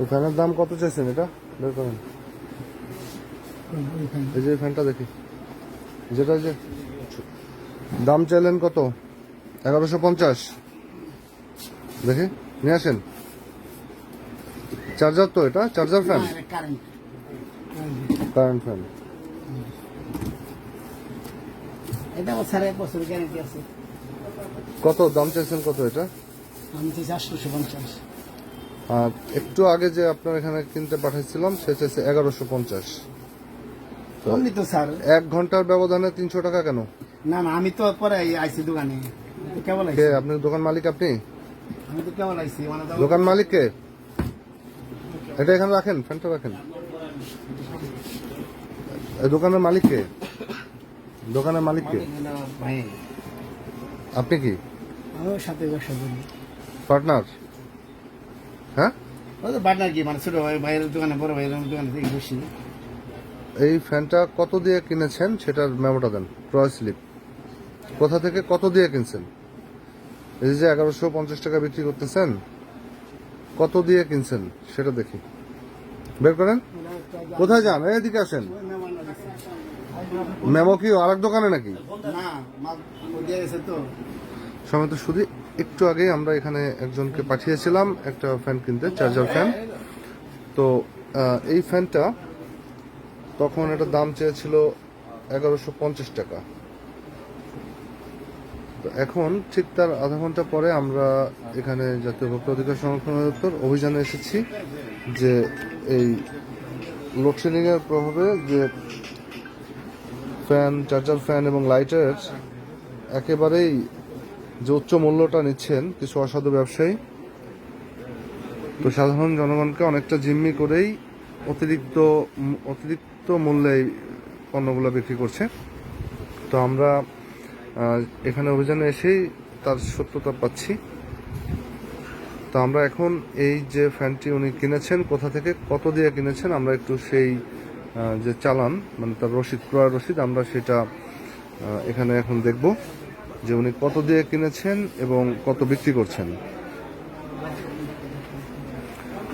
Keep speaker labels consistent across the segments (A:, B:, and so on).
A: এই ফ্যানের দাম কত চাইছেন এটা? বের করেন। এই যে ফ্যানটা দেখি। যেটা যে দাম চাইলেন কত? এগারোশো পঞ্চাশ। দেখি নিয়ে আসেন। চার্জার তো এটা চার্জার ফ্যান?
B: কারেন্ট
A: ফ্যান কত দাম চাইছেন কত এটা?
B: আমি চাইছি আটশোশো পঞ্চাশ।
A: আর একটু আগে যে আপনার এখানে কিনতে পাঠাইছিলাম সে চাইছে এগারোশো পঞ্চাশ।
B: অমনি তো স্যার।
A: এক ঘণ্টার ব্যবধানে তিনশো টাকা কেন?
B: না না আমি তো পরে আইছি দোকানে। কেবল আইছি
A: আপনার দোকান মালিক আপনি?
B: আমি তো কেবল আইছি মানে
A: দোকান মালিক কে? এটা এখানে রাখেন ফ্যানটা রাখেন। দোকানের মালিক কে? দোকানের মালিক কে? আপনি কি?
B: আমি ওর সাথে ব্যবসা করি
A: পার্টনার হ্যাঁ
B: ওই পার্টনার কি মানে ছোট ভাই ভাইয়ের দোকানে বড় ভাইয়ের দোকানে থেকে বেশি।
A: এই ফ্যানটা কত দিয়ে কিনেছেন? সেটার মেমোটা দেন। ক্রয় স্লিপ কোথা থেকে কত দিয়ে কিনছেন? এই যে এগারোশো পঞ্চাশ টাকা বিক্রি করতেছেন কত দিয়ে কিনছেন? সেটা দেখি। বের করেন। কোথায় যান? এদিকে আসেন। মেমো কি আরেক দোকানে নাকি? সমেত শুধু একটু আগে আমরা এখানে একজনকে পাঠিয়েছিলাম, একটা ফ্যান কিনতে চার্জার ফ্যান তো এই ফ্যানটা তখন এটা দাম চেয়েছিল এগারোশো পঞ্চাশ টাকা। তো এখন ঠিক তার আধা ঘণ্টা পরে আমরা এখানে জাতীয় ভোক্তা অধিকার সংরক্ষণ অধিদপ্তর অভিযানে এসেছি যে এই লোডশেডিং এর প্রভাবে যে ফ্যান চার্জার ফ্যান এবং লাইটের একেবারেই যে উচ্চ মূল্যটা নিচ্ছেন কিছু অসাধু ব্যবসায়ী, তো সাধারণ জনগণকে অনেকটা জিম্মি করেই অতিরিক্ত অতিরিক্ত মূল্যে পণ্যগুলো বিক্রি করছে। তো আমরা এখানে অভিযানে এসেই তার সত্যতা পাচ্ছি। তো আমরা এখন এই যে ফ্যানটি উনি কিনেছেন, কোথা থেকে, কত দিয়ে কিনেছেন, আমরা একটু সেই যে চালান মানে তার রসিদ ক্রয় রসিদ, আমরা সেটা এখানে এখন দেখব। যে উনি কত দিয়ে কিনেছেন এবং কত বিক্রি করছেন।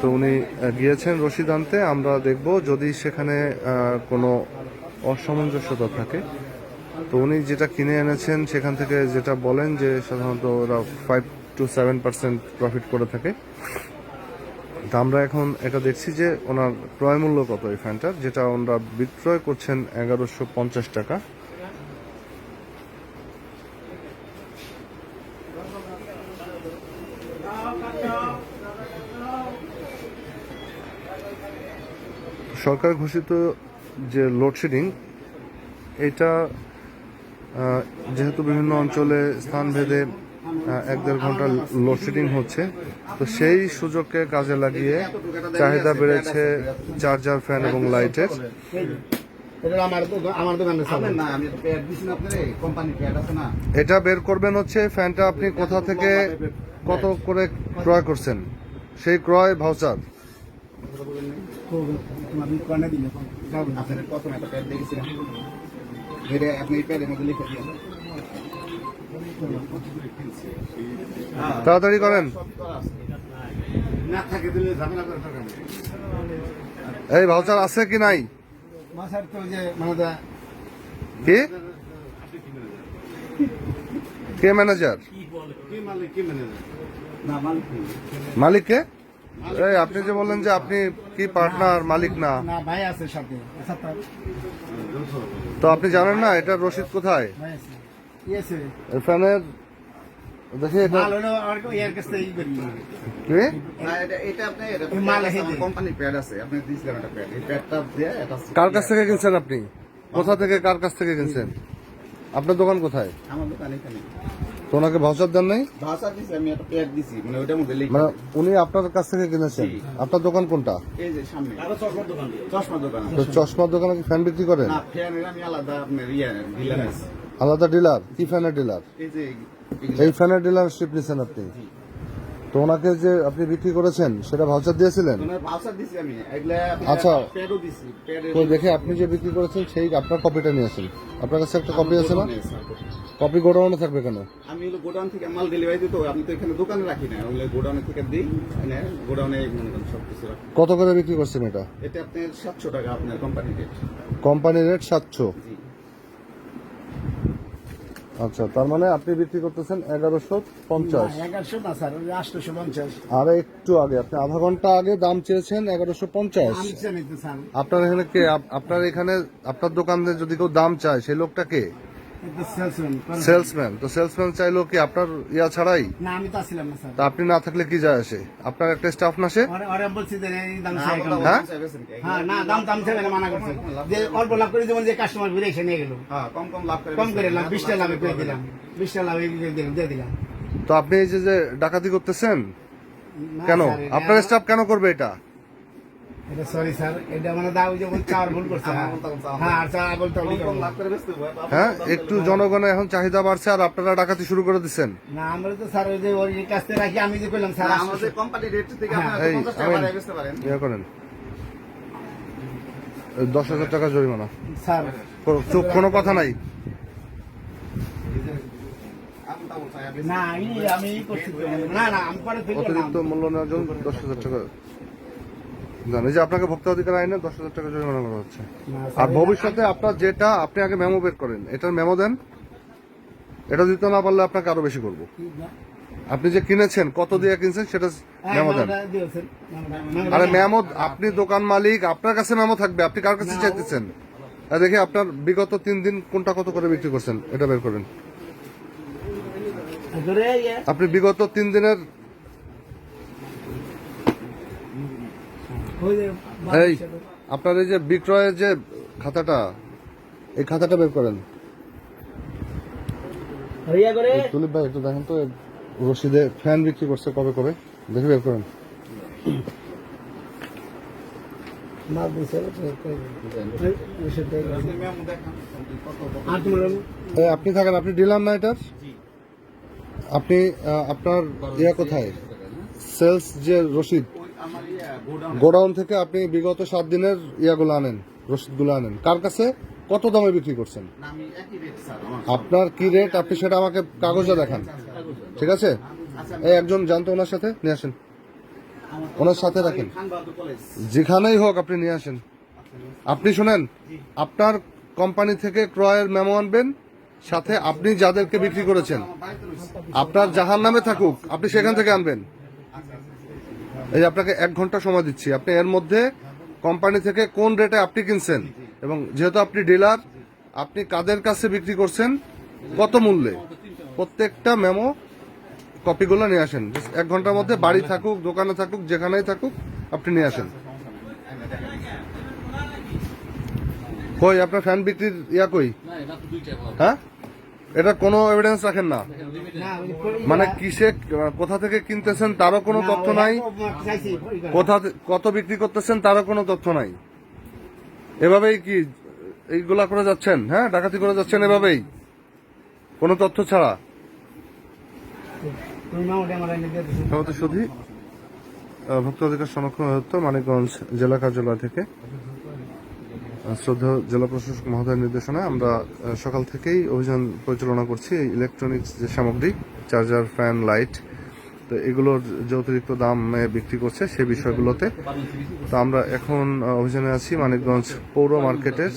A: তো উনি গিয়েছেন রশিদ আনতে, আমরা দেখব যদি সেখানে কোনো অসামঞ্জস্যতা থাকে। তো উনি যেটা কিনে এনেছেন, সেখান থেকে যেটা বলেন যে সাধারণত ওরা five to seven percent profit করে থাকে। তা আমরা এখন এটা দেখছি যে ওনার ক্রয় মূল্য কত এই ফ্যানটার যেটা ওনারা বিক্রয় করছেন এগারোশো পঞ্চাশ টাকা। সরকার ঘোষিত যে লোডশেডিং এটা যেহেতু বিভিন্ন অঞ্চলে স্থানভেদে এক দেড় ঘণ্টা লোডশেডিং হচ্ছে, তো সেই সুযোগকে কাজে লাগিয়ে চাহিদা বেড়েছে চার্জার ফ্যান এবং লাইটের।
B: এটা আমার দোকান- আমার দোকানে চলে।
C: না আমি তো প্যাড দিছি না আপনারে কোম্পানি প্যাড আছে না।
A: এটা বের করবেন হচ্ছে ফ্যানটা আপনি কোথা থেকে কত করে ক্রয় করছেন? সেই ক্রয় ভাউচার। তাড়াতাড়ি করেন।
C: না থাকে দিলে ঝামেলা করে থাকেন
A: এই ভাউচার আছে কি নাই? কি? কে ম্যানেজার
C: কি মালিক কি
A: আপনি যে বললেন যে আপনি কি পার্টনার মালিক না।
B: না ভাই আছে সাথে সাথে
A: তো আপনি জানেন না এটার রসিদ কোথায়? ফ্যানের দেখি এটা
B: মাল হলো আর কি এর কাছে ই করি।
A: কি?
C: না এটা এটা আপনি এটা
B: মাল হেঁটে।
C: কোম্পানি প্যাড আছে আপনি দিছিলেন একটা প্যাড এই প্যাডটা দিয়ে এটা
A: কার কাছ থেকে কিনছেন আপনি? কোথা থেকে কার কাছ থেকে কিনছেন? আপনার দোকান কোথায়?
C: আমার দোকান এখানে।
A: তো ওনাকে ভাউচার দেন নাই?
C: ভাষা দিছি আমি একটা প্যাড দিছি মানে ওইটার মধ্যে লিখে
A: মানে উনি আপনার কাছ থেকে কিনেছেন? আপনার দোকান কোনটা?
C: এই যে সামনে। চশমার দোকান। চশমার দোকান
A: তো চশমার দোকানে কি ফ্যান বিক্রি করেন?
C: না ফ্যানের আমি আলাদা আপনার ইয়ে ডিলার আছে।
A: আলাদা ডিলার কি ফ্যানের ডিলার?
C: এই
A: ফ্যানের ডিলারশিপ নিছেন আপনি। তো তো ওনাকে যে আপনি বিক্রি করেছেন সেটা ভাউচার দিয়েছিলেন? আচ্ছা। তো দেখে আপনি যে বিক্রি করেছেন সেই আপনার কপিটা নিয়ে আসেন। আপনার কাছে একটা কপি আছে না? কপি গোডাউনে থাকবে। কেন?
C: আমি হলো গোডাউন থেকে মাল ডেলিভারি দিত আমি তো এখানে দোকানে রাখি না। ওগুলো গোডাউনে থেকে দিই মানে গোডাউনে করেন সব কিছু রাখি।
A: কত করে বিক্রি করছেন এটা?
C: এটা আপনার সাতশো টাকা আপনার কোম্পানি রেট
A: কোম্পানি রেট সাতশো। আচ্ছা তার মানে আপনি বিক্রি করতেছেন এগারোশো পঞ্চাশ।
B: এগারোশো না স্যার আটশোশো পঞ্চাশ।
A: আর একটু আগে আপনি আধা ঘণ্টা আগে দাম চেয়েছেন এগারোশো পঞ্চাশ। আপনার এখানে কে? আপনার এখানে আপনার দোকানে যদি কেউ দাম চায় সেই লোকটা কে? সেলসম্যান তো সেলসম্যান চাইলো কি আপনার ইয়া ছাড়াই?
B: না আমি তো আসছিলাম না স্যার
A: তা আপনি না থাকলে কি যায় আসে? আপনার একটা স্টাফ না সে?
B: ওরে ওরে বলছি যে এই দাম?
A: হ্যাঁ?
B: হ্যাঁ না দাম দাম চাইবে না মানা করছে। যে অল্প লাভ করে যেমন যে কাস্টমার ঘুরে এসে নিয়ে গেল।
C: হ্যাঁ, কম কম লাভ করে
B: কম করে লাভ বিশটা
C: লাভ
B: লাভে করে
C: করে
B: দিলাম বিশটা লাভে দিলাম দিয়ে দিলাম।
A: তো আপনি এই যে যে ডাকাতি করতেছেন কেন? আপনার স্টাফ কেন করবে এটা?
B: এটা সরি স্যার এটা মানে দাও যে ভুল করছে হ্যাঁ। হ্যাঁ আর বলতে।
A: হ্যাঁ একটু জনগণের এখন চাহিদা বাড়ছে আর আপনারা ডাকাতি শুরু করে দিচ্ছেন
B: না আমরা তো স্যার ওই যে ওই কাছে রাখি আমি যে কইলাম স্যার
C: আমাদের কোম্পানি রেট থেকে
B: হ্যাঁ,
C: আপনার
A: এই,
C: 50 টাকা
A: আমিন।
C: বাড়ায় পারেন।
A: ইয়া করেন। দশ হাজার টাকা জরিমানা।
B: স্যার।
A: চুপ কোনো কথা নাই। অতিরিক্ত মূল্য নেওয়ার জন্য দশ হাজার টাকা জানি যে আপনাকে ভোক্তা অধিকার আইনে দশ হাজার টাকা জরিমানা করা হচ্ছে। আর ভবিষ্যতে আপনার যেটা আপনি আগে মেমো বের করেন এটার মেমো দেন। এটা দিতে না পারলে আপনাকে আরও বেশি করব। আপনি যে কিনেছেন কত দিয়ে কিনছেন সেটা
B: হ্যাঁ,
A: মেমো দেন। আরে মেমো আপনি দোকান মালিক আপনার কাছে মেমো থাকবে আপনি কার কাছে চাইতেছেন? দেখি আপনার বিগত তিন দিন কোনটা কত করে বিক্রি করছেন এটা বের করেন। আপনি বিগত তিন দিনের
B: ওই যে
A: এই আপনার এই যে বিক্রয়ের যে খাতাটা এই খাতাটা বের করেন। তুলিপ ভাই একটু দেখেন তো রশিদে ফ্যান বিক্রি করছে কবে কবে দেখে বের করেন। আপনি থাকেন আপনি ডিলার না এটার? আপনি আপনার ইয়া কোথায়? সেলস যে রসিদ
C: গোডাউন
A: থেকে আপনি বিগত সাত দিনের ইয়াগুলো আনেন, রসিদগুলো আনেন। কার কাছে? কত দামে বিক্রি করছেন। আপনার কি রেট আপনি সেটা আমাকে কাগজে দেখান। ঠিক আছে? এই একজন জানতো ওনার সাথে, নিয়ে আসেন। ওনার সাথে রাখেন। যেখানেই হোক আপনি নিয়ে আসেন। আপনি শুনেন, আপনার কোম্পানি থেকে ক্রয়ের মেমো আনবেন, সাথে আপনি যাদেরকে বিক্রি করেছেন। আপনার যাহার নামে থাকুক, আপনি সেখান থেকে আনবেন। এই যে আপনাকে এক ঘণ্টা সময় দিচ্ছি। আপনি এর মধ্যে কোম্পানি থেকে কোন রেটে আপনি কিনছেন? এবং যেহেতু আপনি ডিলার আপনি কাদের কাছে বিক্রি করছেন? কত মূল্যে? প্রত্যেকটা মেমো কপিগুলো নিয়ে আসেন। এক ঘণ্টার মধ্যে বাড়ি থাকুক দোকানে থাকুক যেখানেই থাকুক আপনি নিয়ে আসেন। কই আপনার ফ্যান বিক্রির ইয়া কই? হ্যাঁ? এটা কোনো এভিডেন্স রাখেন না। মানে কিসে, কোথা থেকে কিনতেছেন তারও কোনো তথ্য নাই। কোথা কত বিক্রি করতেছেন তারও কোনো তথ্য নাই। এভাবেই কি এইগুলা করে যাচ্ছেন হ্যাঁ? ডাকাতি করে যাচ্ছেন এভাবেই? কোনো তথ্য ছাড়া? ভক্ত অধিকার সংরক্ষণ মানিকগঞ্জ জেলা কার্যালয় থেকে। শ্রদ্ধেয় জেলা প্রশাসক মহোদয়ের নির্দেশনায় আমরা সকাল থেকেই অভিযান পরিচালনা করছি ইলেকট্রনিক্স যে সামগ্রী চার্জার ফ্যান লাইট তো এগুলোর যে অতিরিক্ত দামে বিক্রি করছে সেই বিষয়গুলোতে। তো আমরা এখন অভিযানে আছি মানিকগঞ্জ পৌর মার্কেটের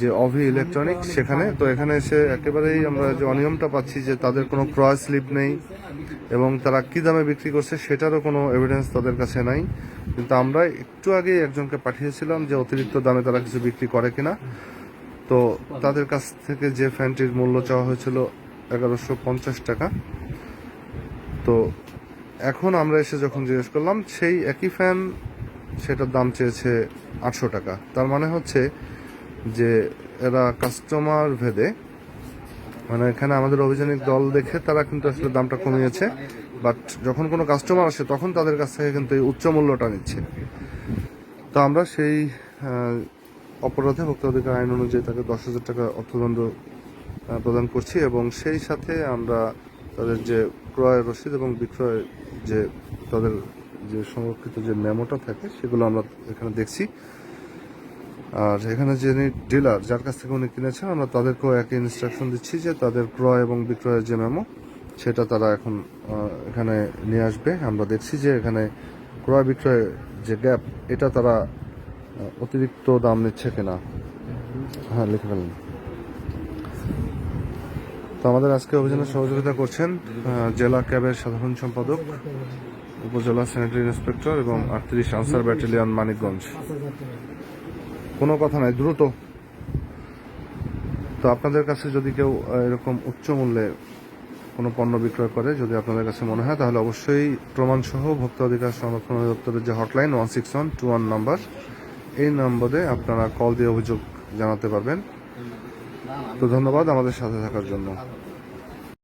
A: যে অভি ইলেকট্রনিক সেখানে, তো এখানে এসে একেবারেই আমরা যে অনিয়মটা পাচ্ছি যে তাদের কোনো ক্রয় স্লিপ নেই এবং তারা কি দামে বিক্রি করছে সেটারও কোনো এভিডেন্স তাদের কাছে নাই। কিন্তু আমরা একটু আগে একজনকে পাঠিয়েছিলাম যে অতিরিক্ত দামে তারা কিছু বিক্রি করে কিনা। তো তাদের কাছ থেকে যে ফ্যানটির মূল্য চাওয়া হয়েছিল এগারোশো পঞ্চাশ টাকা। তো এখন আমরা এসে যখন জিজ্ঞেস করলাম, সেই একই ফ্যান সেটার দাম চেয়েছে আটশো টাকা। তার মানে হচ্ছে যে এরা কাস্টমার ভেদে মানে এখানে আমাদের অভিযানিক দল দেখে তারা কিন্তু আসলে দামটা কমিয়েছে বাট যখন কোনো কাস্টমার আসে তখন তাদের কাছ থেকে কিন্তু এই উচ্চ মূল্যটা নিচ্ছে। তো আমরা সেই অপরাধে ভোক্তা অধিকার আইন অনুযায়ী তাকে দশ হাজার টাকা অর্থদণ্ড প্রদান করছি এবং সেই সাথে আমরা তাদের যে ক্রয় রসিদ এবং বিক্রয় যে তাদের যে সংরক্ষিত যে মেমোটা থাকে সেগুলো আমরা এখানে দেখছি। আর এখানে যিনি ডিলার, যার কাছ থেকে উনি কিনেছেন, আমরা তাদেরকেও একই ইনস্ট্রাকশন দিচ্ছি যে তাদের ক্রয় এবং বিক্রয়ের যে মেমো সেটা তারা এখন এখানে নিয়ে আসবে। আমরা দেখছি যে এখানে ক্রয় বিক্রয় যে গ্যাপ এটা তারা অতিরিক্ত দাম নিচ্ছে কিনা। হ্যাঁ লিখে ফেলেন। তো আমাদের আজকে অভিযানে সহযোগিতা করছেন জেলা ক্যাবের সাধারণ সম্পাদক, উপজেলা স্যানিটারি ইন্সপেক্টর এবং আটত্রিশ আনসার ব্যাটালিয়ন মানিকগঞ্জ। কোনো কথা নাই, দ্রুত। তো আপনাদের কাছে যদি কেউ এরকম উচ্চ মূল্যে কোনো পণ্য বিক্রয় করে, যদি আপনাদের কাছে মনে হয়, তাহলে অবশ্যই প্রমাণসহ ভোক্তা অধিকার সংরক্ষণ অধিদপ্তরের যে hotline one six one two one number এই নম্বরে আপনারা কল দিয়ে অভিযোগ জানাতে পারবেন। তো ধন্যবাদ আমাদের সাথে থাকার জন্য।